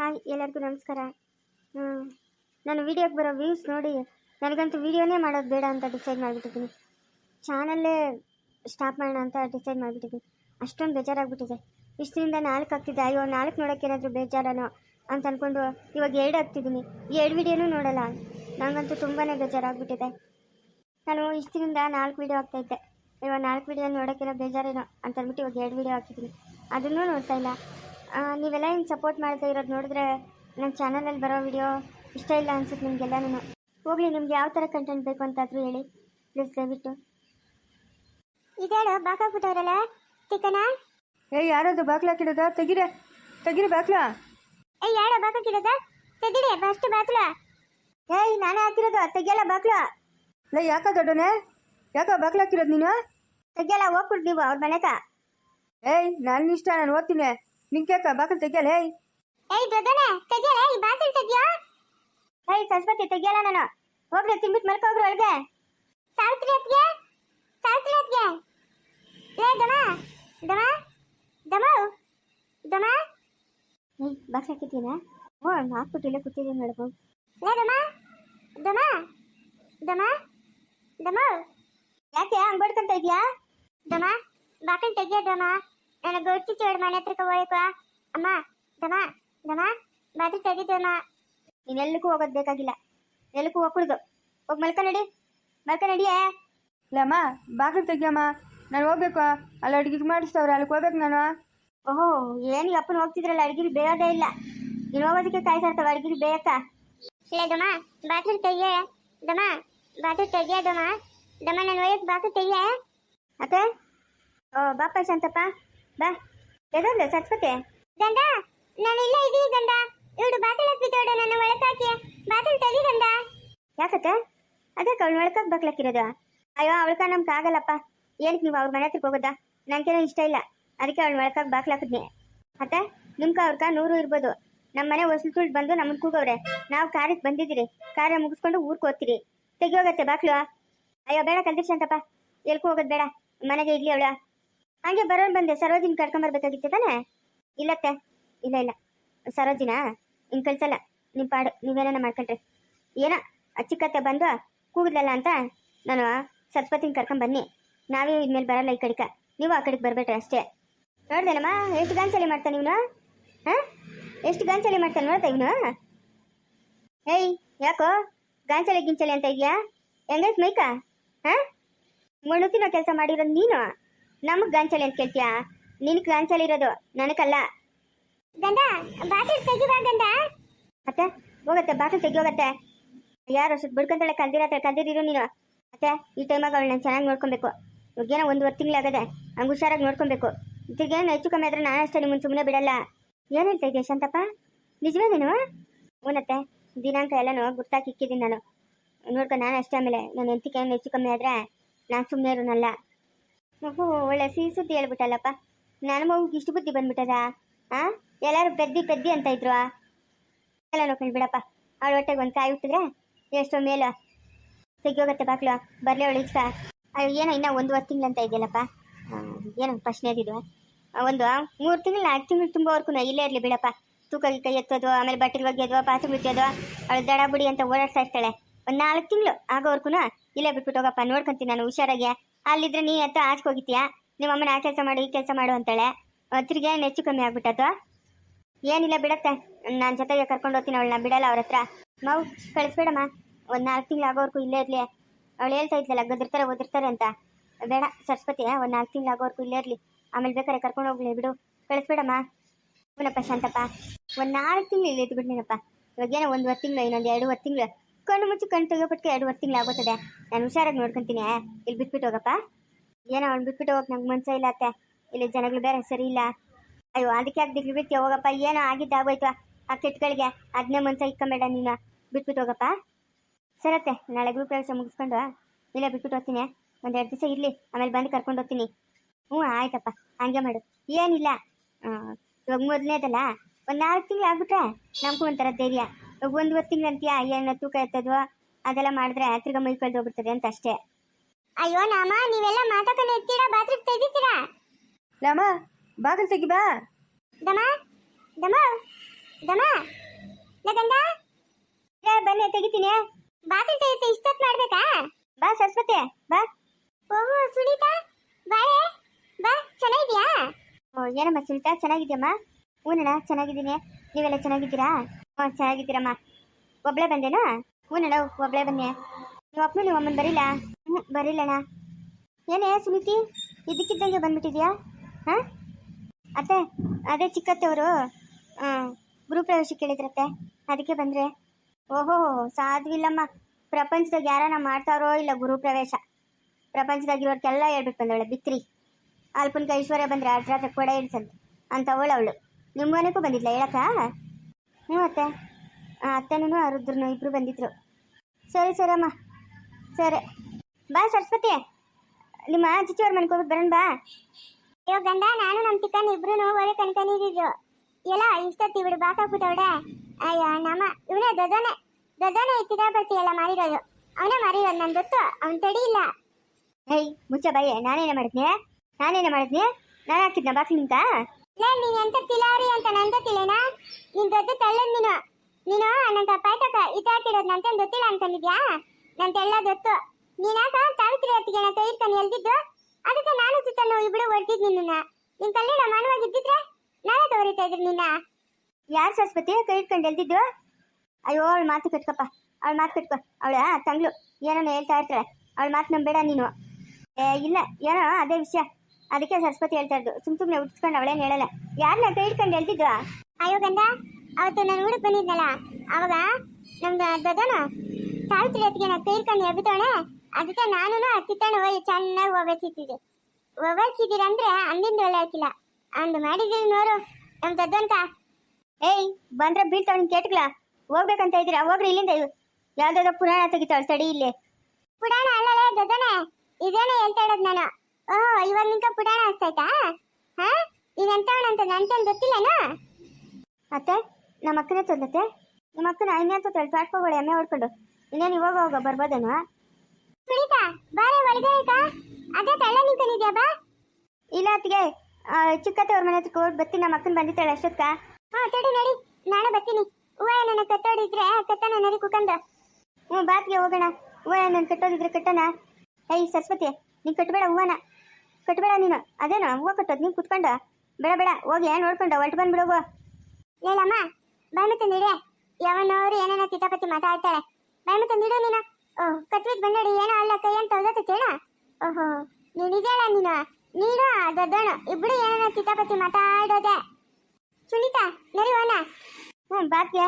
Hi, ಎಲ್ಲರಿಗೂ ನಮಸ್ಕಾರ. ನಾನು ವೀಡಿಯೋಗೆ ಬರೋ ವ್ಯೂಸ್ ನೋಡಿ, ನನಗಂತೂ ವೀಡಿಯೋನೇ ಮಾಡೋದು ಬೇಡ ಅಂತ ಡಿಸೈಡ್ ಮಾಡಿಬಿಟ್ಟಿದ್ದೀನಿ. ಚಾನಲ್ಲೇ ಸ್ಟಾಪ್ ಮಾಡೋಣ ಅಂತ ಡಿಸೈಡ್ ಮಾಡಿಬಿಟ್ಟಿದ್ದೀನಿ. ಅಷ್ಟೊಂದು ಬೇಜಾರಾಗ್ಬಿಟ್ಟಿದೆ. ಇಷ್ಟರಿಂದ ನಾಲ್ಕು ಆಗ್ತಿದೆ. ಅಯ್ಯೋ, ನಾಲ್ಕು ನೋಡೋಕೆ ಏನಾದರೂ ಬೇಜಾರನೋ ಅಂತ ಅಂದ್ಕೊಂಡು ಇವಾಗ ಎರಡು ಆಗ್ತಿದ್ದೀನಿ. ಎರಡು ವೀಡಿಯೋನೂ ನೋಡಲ್ಲ. ನನಗಂತೂ ತುಂಬಾ ಬೇಜಾರಾಗ್ಬಿಟ್ಟಿದೆ. ನಾನು ಇಷ್ಟರಿಂದ ನಾಲ್ಕು ವೀಡಿಯೋ ಆಗ್ತಾಯಿದ್ದೆ ಇವಾಗ ನಾಲ್ಕು ವೀಡಿಯೋ ನೋಡೋಕ್ಕೆಲ್ಲ ಬೇಜಾರೇನೋ ಅಂತ ಅಂದ್ಬಿಟ್ಟು ಇವಾಗ ಎರಡು ವೀಡಿಯೋ ಹಾಕಿದ್ದೀನಿ. ಅದನ್ನೂ ನೋಡ್ತಾ ಇಲ್ಲ. ನೀವೆಲ್ಲ ಹಿಂಗೆ ಸಪೋರ್ಟ್ ಮಾಡ್ತಾ ಇರೋದು ನೋಡಿದ್ರೆ ನನ್ನ ಚಾನಲಲ್ಲಿ ಬರೋ ವಿಡಿಯೋ ಇಷ್ಟ ಇಲ್ಲ ಅನ್ಸುತ್ತೆ ನಿಮಗೆಲ್ಲನೂ ಹೋಗಲಿ ನಿಮ್ಗೆ ಯಾವ ಥರ ಕಂಟೆಂಟ್ ಬೇಕು ಅಂತಾದರೂ ಹೇಳಿ. ಪ್ಲೀಸ್ ದಯವಿಟ್ಟು. ಇದೇಳು ಬಾಕಾಕ್ಬಿಟ್ಟವ್ರಲ್ಲ ಚಿಕನ ಏ ಯಾರದು ಬಾಕ್ಲ ಹಾಕಿಡೋದ ತೆಗಿರೆ. ತೆಗಿರಿ ಬಾಕ್ಲ. ಏಯ್ ಯಾಡ ಬಾಕಾಕಿರೋದ ತೆಗಿರಿ ಫಸ್ಟ್ ಬಾಕ್ಲ. ಏಯ್ ನಾನೇ ಹಾಕಿರೋದು. ತೆಗಿಯಲ್ಲ ಬಾಕ್ಲ. ಲೇ ಯಾಕ ದೊಡ್ಡನೆ? ಯಾಕ ಬಾಕ್ಲ ಹಾಕಿರೋದು ನೀನು? ತೆಗಿಯಲ್ಲ ಹೋಗ್ಬಿಡ್ ನೀವು ಅವ್ರ ಮನೆಗ. ಏಯ್ ನನ್ನ ಇಷ್ಟ ನಾನು ಓದ್ತೀನಿ. ನಿಂಗೆ ಬಾಕಲ್ ತೆಗಿಯಲ್ಲ ಏಯ್ ಏಯ್ ದೊಡ್ಡನೆ ತೆಗಿಯಲ್ಲ ಈ ಬಾಕಲ್ ತೆಗಿಯೋ. ಏಯ್ ಸರಸ್ವತಿ ತೆಗಿಯಲ್ಲ ನಾನು. ಹೋಗ್ರಿ ತಿನ್ಬಿಟ್ಟು ಮಲ್ಕೋಗ್ರು ಒಳಗೆ ಸಾವಿತ್ರಿ ಅತ್ಗೆ ಸಾವಿತ್ರಿ ಅತ್ಗೆ ಲೇ ದಮ ದಮ ದಮ ದಮ. ಏಯ್ ಬಾಕ್ಸ್ ಹಾಕಿದ್ದೀನ ಓ ಹಾಕ್ಬಿಟ್ಟು ಇಲ್ಲೇ ಕೂತಿದ್ದೀನಿ ಮೇಡಮ್ ಲೇ ದಮ ದಮ ದಮ ದಮ. ಯಾಕೆ ಹಂಗ್ ಬಡ್ಕೊಂತ ಇದೀಯಾ ದಮ ಬಾಕಲ್ ತೆಗಿಯೋ ನನಗೆ ಗೊತ್ತಿ ಚೇಳು ಮನೆ ಹತ್ರಕ್ಕೆ ಹೋಯಕ ಅಮ್ಮ ದಮ ದಮ ಬಾತ್ರಿ ತೆಗಿದಮ್ಮ ನೀನ್ ಎಲ್ಲಕ್ಕೂ ಹೋಗೋದು ಬೇಕಾಗಿಲ್ಲ. ಎಲ್ಲಕ್ಕೂ ಹೋಗ್ಕೊಳ್ದು ಹೋಗಿ ಮಲ್ಕ ನಡಿ. ಮಲ್ಕ ನಡಿಯೇ ಇಲ್ಲಮ್ಮ ಬಾಗಿಲು ತೆಗಿಯಮ್ಮ ನಾನು ಹೋಗ್ಬೇಕು. ಅಲ್ಲಿ ಅಡುಗೆ ಮಾಡಿಸ್ತವ್ರೆ ಅಲ್ಲಿಗೆ ಹೋಗ್ಬೇಕು ನಾನು. ಓಹೋ ಏನು ಅಪ್ಪನ ಹೋಗ್ತಿದ್ರಲ್ಲ ಅಡುಗೆ ಬೇಯೋದೇ ಇಲ್ಲ. ನೀನು ಹೋಗೋದಕ್ಕೆ ಕಾಯ್ಸಾರ್ತವ ಅಡ್ಗಿರಿ ಬೇಯಕ್ಕ. ಇಲ್ಲ ದಮ ಬಾತ್ರೂಮ್ ತೆಗಿಯ. ದಮ ಬಾತ್ರೂಮ್ ತೆಗಿಯ ದಮ. ದಮ ನಾನು ಹೋಗಕ್ಕೆ ಬಾತ್ರೂಮ್ ತೆಗಿಯ. ಅತ್ತೆ? ಓ ಬಾಪ ಶಾಂತಪ್ಪ ಬಾ. ಎದೋದ್ಲು ಸರಸ್ವತಿ ಗಂಡ ನಾನು ಇಲ್ಲ ಇದೀನಿ ಗಂಡ. ಇವಳು ಬಾತ್ರೂಮ್ ಹಾಕ್ಬಿಟ್ಟೋಡು ನನ್ನ ಒಳಕಾಕಿ ಬಾತ್ರೂಮ್ ತೆಗಿ ಗಂಡ. ಯಾಕತ್ತೆ? ಅದಕ್ಕೆ ಅವಳು ಒಳಕಾಕ್ ಬಾಕ್ಲಾಕಿರೋದು ಅಯ್ಯೋ ಅವಳ್ಕ ನಮ್ಗೆ ಆಗಲ್ಲಪ್ಪ. ಏನಕ್ಕೆ ನೀವು ಅವ್ರ ಮನೆ ಹತ್ರಕ್ಕೆ ಹೋಗೋದಾ? ನನಗೇನೋ ಇಷ್ಟ ಇಲ್ಲ. ಅದಕ್ಕೆ ಅವಳು ಒಳಕಾಕ್ ಬಾಕ್ಲಾಕಿದ್ನಿ ಅತ್ತೆ ನಿಮ್ಗೆ ಅವ್ರಕ ನೂರು ಇರ್ಬೋದು. ನಮ್ಮ ಮನೆ ಹೊಸಲು ತುಳ್ದು ಬಂದು ನಮ್ಮನ್ನು ಕೂಗವ್ರೆ. ನಾವು ಕಾರಿಗೆ ಬಂದಿದ್ದೀರಿ. ಕಾರ ಮುಗಿಸ್ಕೊಂಡು ಊರ್ಗೆ ಹೋಗ್ತೀರಿ. ತೆಗಿಯೋಗತ್ತೆ ಬಾಕ್ಲು. ಅಯ್ಯೋ, ಬೇಡ ಕಲ್ದಿರ್ ಎಲ್ಕೋ ಹೋಗೋದು ಬೇಡ. ಮನೆಗೆ ಇಡ್ಲಿ ಅವಳ. ಹಂಗೆ ಬರೋನ್ ಬಂದೆ. ಸರೋಜಿನ ಕರ್ಕೊಂಬರ್ಬೇಕಾಗಿತ್ತು ತಾನೆ? ಇಲ್ಲತ್ತೆ ಇಲ್ಲ ಇಲ್ಲ. ಸರೋಜಿನ? ಹಿಂಗೆ ಕಳ್ಸಲ್ಲ. ನಿಮ್ಮ ಪಾಡು. ನೀವೇನ ಮಾಡ್ಕೊಂಡ್ರೆ. ಏನ? ಅಚ್ಚಿಕತ್ತೆ ಬಂದು ಕೂಗಿದ್ಲಲ್ಲ ಅಂತ? ನಾನು ಸರಸ್ವತಿನ ಕರ್ಕೊಂಡ್ ಬನ್ನಿ. ನಾವೇ ಇದ್ಮೇಲೆ ಬರಲ್ಲ ಈ ಕಡೆಗೆ ನೀವು ಆ ಕಡೆಗೆ ಬರ್ಬೇಡ್ರಿ ಅಷ್ಟೇ. ನೋಡ್ದೇನಮ್ಮ? ಎಷ್ಟು ಗಾಂಚಲಿ ಮಾಡ್ತಾನೆ ಇವನು? ಹಾಂ? ಎಷ್ಟು ಗಾಂಚಲಿ ಮಾಡ್ತಾನೆ ನೋಡ್ತಾ ಇವನು? ಏಯ್, ಯಾಕೋ? ಗಾಂಚಲಿ ಗಿಂಚಲಿ ಅಂತ ಇದೆಯಾ? ಹೆಂಗೈತ್ ಮೈಕ? ಹಾಂ? ಮಣ್ಣು ತಿನ್ನೋ ಕೆಲಸ ಮಾಡಿರೋದು ನೀನು? ನಮಗೆ ಗಾಂಚಲಿ ಅಂತ ಕೇಳ್ತೀಯ? ನಿನ್ ಗಾಂಚಲಿ ಇರೋದು ನನಗಲ್ಲ ಗಂಡ ಬಾಟಲ್ ತೆಗಿಬಾ ಗಂಡ. ಅತ್ತೆ ಹೋಗತ್ತೆ ಬಾಟಲ್ ತೆಗಿಯೋಗತ್ತೆ ಯಾರು ಸುತ್ತ ಬಿಡ್ಕೊಂತಾಳೆ ಕಲ್ದಿರತ್ತೆ ಕಲ್ದಿರಿರು ನೀನು. ಅತ್ತೆ ಈ ಟೈಮಾಗ ಅವಳು ನಾನು ಚೆನ್ನಾಗಿ ನೋಡ್ಕೊಬೇಕು. ಇವಾಗೇನೋ ಒಂದುವರೆ ತಿಂಗಳಾಗದೆ ಹಂಗೆ ಹುಷಾರಾಗಿ ನೋಡ್ಕೊಬೇಕು. ಇದ್ರಿಗೇನು ಹೆಚ್ಚು ಕಮ್ಮಿ ಆದ್ರೆ ನಾನು ಅಷ್ಟೇ ನಿಮ್ಮನ್ನು ಸುಮ್ಮನೆ ಬಿಡಲ್ಲ. ಏನು ಹೇಳ್ತಾ ಇದೆಯಾ ಶಾಂತಪ್ಪ? ನಿಜವೇನೇನು? ಹ್ಞೂನತ್ತೆ ದಿನಾಂಕ ಎಲ್ಲನೂ ಗುರ್ತಾಕಿ ಇಕ್ಕಿದ್ದೀನಿ ನಾನು. ನೋಡ್ಕೊ ನಾನು ಅಷ್ಟೇ ಆಮೇಲೆ ನನ್ನ ಹೆಂಡತಿಗೆ ಏನು ಹೆಚ್ಚು ಕಮ್ಮಿ ಆದರೆ ನಾನು ಸುಮ್ಮನೆ ಇರೋನಲ್ಲ. ಒಳ್ಳೆ ಸಿಹಿ ಸುದ್ದಿ ಹೇಳ್ಬಿಟ್ಟಲ್ಲಪ್ಪ. ನನ್ನ ಮಗುಗೆ ಇಷ್ಟು ಬುದ್ಧಿ ಬಂದ್ಬಿಟ್ಟದ? ಆ? ಎಲ್ಲರೂ ಪೆದ್ದಿ ಪೆದ್ದಿ ಅಂತ ಇದ್ರು. ಎಲ್ಲ ನೋಡ್ಕೊಂಡು ಬಿಡಪ್ಪ. ಅವಳ ಹೊಟ್ಟೆಗೆ ಒಂದು ಕಾಯಿ ಹುಟ್ಟಿದ್ರೆ ಎಷ್ಟೋ ಮೇಲು. ತೆಗಿಯೋಗತ್ತೆ ಬಾಕ್ಲು. ಬರಲಿ ಅವಳು ಇಷ್ಟ ಏನೋ ಇನ್ನೂ ಒಂದುವರೆ ತಿಂಗಳು ಅಂತ ಇದೆಯಲ್ಲಪ್ಪ. ಏನೋ ಪ್ರಶ್ನೆದಿದು ಒಂದು ಮೂರು ತಿಂಗಳು, ನಾಲ್ಕು ತಿಂಗಳು ತುಂಬವರೆಗೂ ಇಲ್ಲೇ ಇರಲಿ ಬಿಡಪ್ಪ. ತೂಕ ಗೀಕ ಎತ್ತೋದು, ಆಮೇಲೆ ಬಟ್ಟೆ ಒಗೆಯೋದು ಪಾತ್ರೆ ಮುಚ್ಚೋದು ಅವಳು ದಡ ಬುಡಿ ಅಂತ ಓಡಾಡ್ತಾ ಇರ್ತಾಳೆ. ಒಂದು ನಾಲ್ಕು ತಿಂಗಳು ಆಗೋವರೆಗೂ ಇಲ್ಲೇ ಬಿಟ್ಬಿಟ್ಟು ಹೋಗಪ್ಪ. ನೋಡ್ಕೊಂತೀನಿ ನಾನು ಹುಷಾರಾಗಿ. ಅಲ್ಲಿದ್ರೆ ನೀ ಎತ್ತ ಆಚೆ ಹೋಗಿತ್ಯಾ ನಿಮ್ಮ ಅಮ್ಮನ ಆ ಕೆಲಸ ಮಾಡು, ಈ ಕೆಲಸ ಮಾಡು ಅಂತಾಳೆ. ತಿರ್ಗಿ ಏನು ಹೆಚ್ಚು ಕಮ್ಮಿ ಆಗ್ಬಿಟ್ಟದು ಏನಿಲ್ಲ ಬಿಡತ್ತೆ. ನಾನು ಜೊತೆಗೆ ಕರ್ಕೊಂಡು ಹೋಗ್ತೀನಿ ಅವಳನ್ನ ಬಿಡಲ್ಲ ಅವ್ರ ಹತ್ರ. ನಾವು ಕಳಿಸ್ಬೇಡಮ್ಮ. ಒಂದು ನಾಲ್ಕು ತಿಂಗಳು ಆಗೋವರೆಗೂ ಇಲ್ಲೇ ಇರಲಿ. ಅವಳು ಹೇಳ್ತಾ ಇದ್ಲಲ್ಲ ಗದಿರ್ತಾರೆ ಓದಿರ್ತಾರೆ ಅಂತ. ಬೇಡ, ಸರಸ್ವತಿ ಒಂದು ನಾಲ್ಕು ತಿಂಗಳು ಆಗೋವರೆಗೂ ಇಲ್ಲೇ ಇರಲಿ. ಆಮೇಲೆ ಬೇಕಾದ್ರೆ ಕರ್ಕೊಂಡು ಹೋಗ್ಲಿ ಬಿಡು. ಕಳಿಸ್ಬೇಡಮ್ಮ. ಏನಪ್ಪ ಶಾಂತಪ್ಪ. ಒಂದು ನಾಲ್ಕು ತಿಂಗಳು ಇಲ್ಲಿ ಇದ್ಬಿಡ್ತೀನಪ್ಪ ಇವಾಗ ಏನೋ ಒಂದುವರೆ ತಿಂಗಳು, ಇನ್ನೊಂದು ಎರಡೂವರೆ ತಿಂಗಳು. ಕಣ್ಣು ಮುಚ್ಚಿ ಕಣ್ಣು ತೆಗೋಪಟ್ಟಿಗೆ ಎರಡು ತಿಂಗಳು ಆಗುತ್ತದೆ ನಾನು ಹುಷಾರಾಗಿ ನೋಡ್ಕೊಂತೀನಿ ಇಲ್ಲಿ ಬಿಟ್ಬಿಟ್ಟು ಹೋಗಪ್ಪ. ಏನೋ ಅವ್ನು ಬಿಟ್ಬಿಟ್ಟು ಹೋಗಕ್ಕೆ ನಂಗೆ ಮನ್ಸ ಇಲ್ಲ ಅತ್ತೆ. ಇಲ್ಲಿ ಜನಗಳು ಬೇರೆ ಸರಿ ಇಲ್ಲ. ಅಯ್ಯೋ, ಅದಕ್ಕೆ ಯಾಕೆ ದಿಗ್ಲಿ ಬಿಟ್ಟು ಹೋಗಪ್ಪ, ಏನೋ ಆಗಿದ್ದು ಆಗೋಯ್ತು ಆ ಕೆಟ್ಟಗಳಿಗೆ ಅದನ್ನೇ ಮನ್ಸ ಇಕ್ಕಬೇಡ ನೀನು. ಬಿಟ್ಬಿಟ್ಟು ಹೋಗಪ್ಪ. ಸರತ್ತೆ ನಾಳೆ ಗ್ರೂಪ್ ಪ್ರವೇಶ ಮುಗಿಸ್ಕೊಂಡು ಇಲ್ಲ ಬಿಟ್ಬಿಟ್ಟು ಹೋಗ್ತೀನಿ ಒಂದು ಎರಡು ದಿವಸ ಇರಲಿ, ಆಮೇಲೆ ಬಂದು ಕರ್ಕೊಂಡು ಹೋಗ್ತೀನಿ. ಹ್ಞೂ, ಆಯ್ತಪ್ಪ. ಹಂಗೆ ಮಾಡು. ಏನಿಲ್ಲ. ಇವಾಗ ಮೊದಲನೇದಲ್ಲ ಒಂದು ನಾಲ್ಕು ತಿಂಗಳು ಆಗ್ಬಿಟ್ರೆ ನಮಗೂ ಒಂಥರ ಧೈರ್ಯ. ಇವಾಗ ಒಂದುವರೆ ತಿಂಗಳು ಅಂತೀಯ ಏನು ತೂಕ ಎತ್ತದು ಅದೆಲ್ಲ ಮಾಡಿದ್ರೆ ತಿರ್ಗಾ ಮೈ ಕಳೆದು ಹೋಗ್ಬಿಡ್ತದೆ ಅಂತ ಅಷ್ಟೇ. ಅಯ್ಯೋ ನಾಮ ನೀವೆಲ್ಲ ಮಾತಾಡ್ಕೊಂಡು ಎತ್ತೀರಾ ಬಾತ್ರೂಮ್ ತೆಗಿತೀರಾ? ನಮ್ಮ ಬಾಗಿಲು ತೆಗಿ ಬಾ. ದಮ ದಮ ದಮ ಗಂಡ ಬನ್ನಿ ತೆಗಿತೀನಿ. ಬಾಗಿಲು ತೆಗಿಸಿ ಇಷ್ಟೊತ್ತು ಮಾಡ್ಬೇಕಾ? ಬಾ ಸರಸ್ವತಿ ಬಾ. ಓಹೋ ಸುನೀತಾ ಬಾಳೆ ಬಾ ಚೆನ್ನಾಗಿದ್ಯಾ? ಓ ಏನಮ್ಮ ಸುನೀತಾ ಚೆನ್ನಾಗಿದ್ಯಮ್ಮ? ಹೂನಣ್ಣ, ಚೆನ್ನಾಗಿದ್ದೀನಿ. ನೀವೆಲ್ಲ ಚೆನ್ನಾಗಿದ್ದೀರಾ? ಹ್ಞೂ ಚೆನ್ನಾಗಿದ್ದೀರಮ್ಮ. ಒಬ್ಬಳೇ ಬಂದೇನಾ? ಹೂನಣ್ಣ, ಒಬ್ಳೆ ಬನ್ನಿ. ನೀವು ಅಪ್ಪನು ನೀವು ಅಮ್ಮನ ಬರಿಲ್ಲ ಹ್ಞೂ ಬರಿಲ್ಲಣ್ಣ ಏನೇ ಸುಮಿತಿ ಇದಕ್ಕಿದ್ದಂಗೆ ಬಂದ್ಬಿಟ್ಟಿದ್ಯಾ? ಹಾಂ? ಅತ್ತೆ, ಅದೇ ಚಿಕ್ಕತ್ತವರು. ಗುರುಪ್ರವೇಶಕ್ಕೆ ಕೇಳಿದ್ರತ್ತೆ. ಅದಕ್ಕೆ ಬಂದರೆ. ಓಹೋ ಸಾಧ್ವಿಲ್ಲಮ್ಮ ಪ್ರಪಂಚದಾಗ ಯಾರನ್ನ ಮಾಡ್ತಾರೋ ಇಲ್ಲ ಗುರುಪ್ರವೇಶ ಪ್ರಪಂಚದಾಗಿರೋರ್ಗೆಲ್ಲ ಹೇಳ್ಬಿಟ್ಟು ಬಂದವಳೆ, ಬಿತ್ರಿ. ಅಲ್ಪನ್ಕ ಐಶ್ವರ್ಯ ಬಂದ್ರೆ ಅಡ್ರಾತ್ರ ಕೊಡೆ ಅಂತ ಅಂತವಳು ಅವಳು ನಿಮ್ಮ ಮನೆಗೂ ಬಂದಿದ್ಲ ಹೇಳಕ್ಕ? ಹ್ಞೂ ಅತ್ತೆ? ಅತ್ತೆನೂ ರುದ್ರನು ಇಬ್ರು ಬಂದಿದ್ರು. ಸರಿ ಸರಿ ಅಮ್ಮ. ಸರಿ. ಬಾ ಸರಸ್ವತಿ. ನಿಮ್ಮ ಚಿಚ್ಚಿಯವ್ರ ಮನೆಗೆ ಹೋಗ್ಬಿಟ್ಟು ಬರೋಣ ಬಾ. ಅಯ್ಯೋ ಗಂಡ ನಾನು ನಮ್ಮ ಚಿಕ್ಕನ ಇಬ್ರು ಒಳ್ಳೆ ಕನ್ಕೊಂಡಿದ್ದು ಎಲ್ಲ ಇಷ್ಟೊತ್ತಿ ಬಿಡು ಬಾಕಾಕ್ಬಿಟ್ಟವಡೆ ಅಯ್ಯೋ ನಮ್ಮ ಇವನೇ ದೊಡ್ಡನೆ ದೊಡ್ಡನೆ ಕಿತಾಪತಿ ಎಲ್ಲ ಮಾರಿರೋದು. ಅವನೇ ಮಾರಿರೋದು ನನ್ ಗೊತ್ತು ಅವ್ನು ತಡಿ ಇಲ್ಲ. ಹೇಯ್ ಮುಚ್ಚ ಬಾಯಿ ನಾನೇನೇ ಮಾಡಿದ್ನಿ? ನಾನೇನೇ ಮಾಡಿದ್ನಿ? ನಾನು ಹಾಕಿದ್ನ ಬಾಕಿ ನಿಂತ ಲೇ ನೀನ್ ಎಂತ ತಿಲಾರಿ ಅಂತ ನಂದ ತಿಳೇನಾ? ನಿನ್ ದೊಡ್ಡ ತಳ್ಳದ್ ನೀನು ನೀನು ನಂತ ಪಾಯ್ತಕ ಇತಾಕಿಡೋದು ನಂತ ಗೊತ್ತಿಲ್ಲ ಅನ್ಕೊಂಡಿದ್ಯಾ? ನಂತೆಲ್ಲ ಗೊತ್ತು. ನೀನಾಕ ಸಾವಿತ್ರಿ ಹೊತ್ತಿಗೆ ನಾ ಕೈ ಇಟ್ಕೊಂಡು ಎಲ್ದಿದ್ದು ಅದಕ್ಕೆ ನಾನು ಚಿತ್ತನ್ನು ಇಬ್ಳು ಹೊಡ್ತಿದ್ ನಿನ್ನ ನಿನ್ ಕಲ್ಲಿನ ಮಾನವಾಗಿದ್ದಿದ್ರೆ ನಾನೇ ತೋರಿತಾ ಇದ್ರು ನಿನ್ನ. ಯಾರು ಸರಸ್ವತಿ ಕೈ ಎಲ್ದಿದ್ದು ಅಯ್ಯೋ, ಅವಳ ಮಾತು ಕಟ್ಕಪ್ಪ. ಅವಳ ಮಾತು ಕಟ್ಕೊ. ಅವಳ ತಂಗ್ಳು ಏನೋ ಹೇಳ್ತಾ ಇರ್ತಾಳೆ. ಅವಳ ಮಾತು ನಂಬೇಡ ನೀನು. ಏ, ಇಲ್ಲ, ಏನೋ ಅದೇ ವಿಷಯ. ಅದಕ್ಕೆ ಸರಸ್ವತಿ ಹೇಳ್ತಾ ಇದ್ದು ಸುಮ್ ಸುಮ್ಮನೆ ಉಟ್ಸ್ಕೊಂಡು ಅವಳೇನು ಹೇಳಲ್ಲ. ಯಾರನ್ನ ಕೈ ಹೇಳ್ತಿದ್ವ? ಹೇಳ್ತಿದ್ವಾ ಅಯ್ಯೋ ಗಂಡ ಅವತ್ತು ನಾನು ಊರಿಗೆ ಬಂದಿದ್ನಲ್ಲ ಅವಾಗ ನಮ್ದು ದೊಡ್ಡನ ಸಾವಿತ್ರಿ ಅತ್ತಿಗೆ ನಾ ಕೈ ಎಬ್ಬಿತವಳೆ ಅದಕ್ಕೆ ನಾನು ಕಿತ್ತಣ್ಣ ಹೋಗಿ ಚೆನ್ನಾಗಿ ಒಬ್ಬಚ್ಚಿಟ್ಟಿದ್ದೆ ಒಬ್ಬಚ್ಚಿದ್ದೀರ ಅಂದ್ರೆ ಅಂದಿಂದ ಒಳ್ಳೆ ಹಾಕಿಲ್ಲ. ಅಂದು ಮಾಡಿದ್ದೀರಿ ನೋಡು ನಮ್ಮ ದೊಡ್ಡಂತ ಏಯ್ ಬಂದ್ರೆ ಬೀಳ್ತಾವ್ ಕೇಟ್ಗಳ. ಹೋಗ್ಬೇಕಂತ ಇದ್ದೀರಾ? ಹೋಗ್ರಿ ಇಲ್ಲಿಂದ. ಯಾವ್ದಾದ್ರು ಪುರಾಣ ತೆಗಿತಾಳ ಸ್ಟಡಿ ಇಲ್ಲಿ. ಪುರಾಣ ಅಲ್ಲಲೇ ದೊಡ್ಡನೆ ಇದೇನೆ ಹೇಳ್ತಾ ಇರೋದು ನಾನು. ಓಹೋ ಇವಾಗ ನಿಂಕ ಪುಡಾಣ ಅನ್ಸ್ತಾಯ್ತಾ ಹಾ? ನೀನ್ ಎಂತವನಂತ ನಂತೇನು ಗೊತ್ತಿಲ್ಲನಾ? ಅತ್ತೆ ನಮ್ಮ ಅಕ್ಕನೇ ತಂದತ್ತೆ ನಿಮ್ಮ ಅಕ್ಕನ ಇನ್ನೇಂತ ತಳಿ ತಾಟ್ಕೋಗಳು ಎಮ್ಮೆ ಹೊಡ್ಕೊಂಡು. ಇನ್ನೇನು ಇವಾಗ ಹೋಗ ಬರ್ಬೋದೇನು? ಸುನೀತಾ ಬಾರೆ ಒಳಗಡೆ ಅದೇ ತಳ್ಳ ನಿಂತನಿದ್ಯಾ ಬಾ. ಇಲ್ಲ ಅತ್ತಿಗೆ ಚಿಕ್ಕತ್ತವ್ರ ಮನೆ ಹತ್ರ ಕೋರ್ಟ್ ಬರ್ತೀನಿ ನಮ್ಮ ಅಕ್ಕನ ಬಂದಿತ್ತಾಳೆ ಅಷ್ಟೊತ್ತ ಹಾ ತಡಿ ನಡಿ ನಾಳೆ ಬರ್ತೀನಿ. ಹೂವ ನನ್ನ ಕಟ್ಟೋಡಿದ್ರೆ ಕಟ್ಟನ ನರಿ ಕುಕಂದ. ಹ್ಞೂ ಬಾತ್ಗೆ ಹೋಗೋಣ. ಹೂವ ನನ್ನ ಕಟ್ಟೋದಿದ್ರೆ ಕಟ್ಟೋಣ ಏಯ್ ಸರಸ್ವತಿ ನೀನು ಕಟ್ಟಬೇಡ ಹೂವನ. ಕಟ್ಟಬೇಡ ನೀನು. ಅದೇನೋ ಕಟ್ಟೋದು ನೀನು ಕುತ್ಕೊಂಡ. ಬೇಡ ಬೇಡ ಹೋಗಿ ನೋಡ್ಕೊಂಡು ಹೊಟ್ಟು ಬಂದ್ಬಿಡೋಗು ಹೇಳಮ್ಮ ಬಾಯ್ ಮತ್ತೆ ನೀಡೆ ಯಾವನವ್ರು ಏನೇನೋ ಕಿತಾಪತಿ ಮಾತಾಡ್ತಾಳೆ. ಬಾಯ್ ಮತ್ತೆ ನಿಡು ನೀನು. ಓಹ್ ಕಟ್ಬಿಟ್ಟು ಬಂದಡಿ ಏನೋ ಅಲ್ಲ ಕೈ ಅಂತ ಹೋಗತ್ತೇಳ ಓಹೋ ನೀನು ಇದೆಯಲ್ಲ ನೀನು? ನೀಡು ದೊಡ್ಡೋಣ ಇಬ್ರು ಏನೇನೋ ಕಿತಾಪತಿ ಮಾತಾಡೋದೆ. ಸುನೀತಾ ನಡಿ ಹೋಣ ಹ್ಞೂ ಬಾತ್ಗೆ.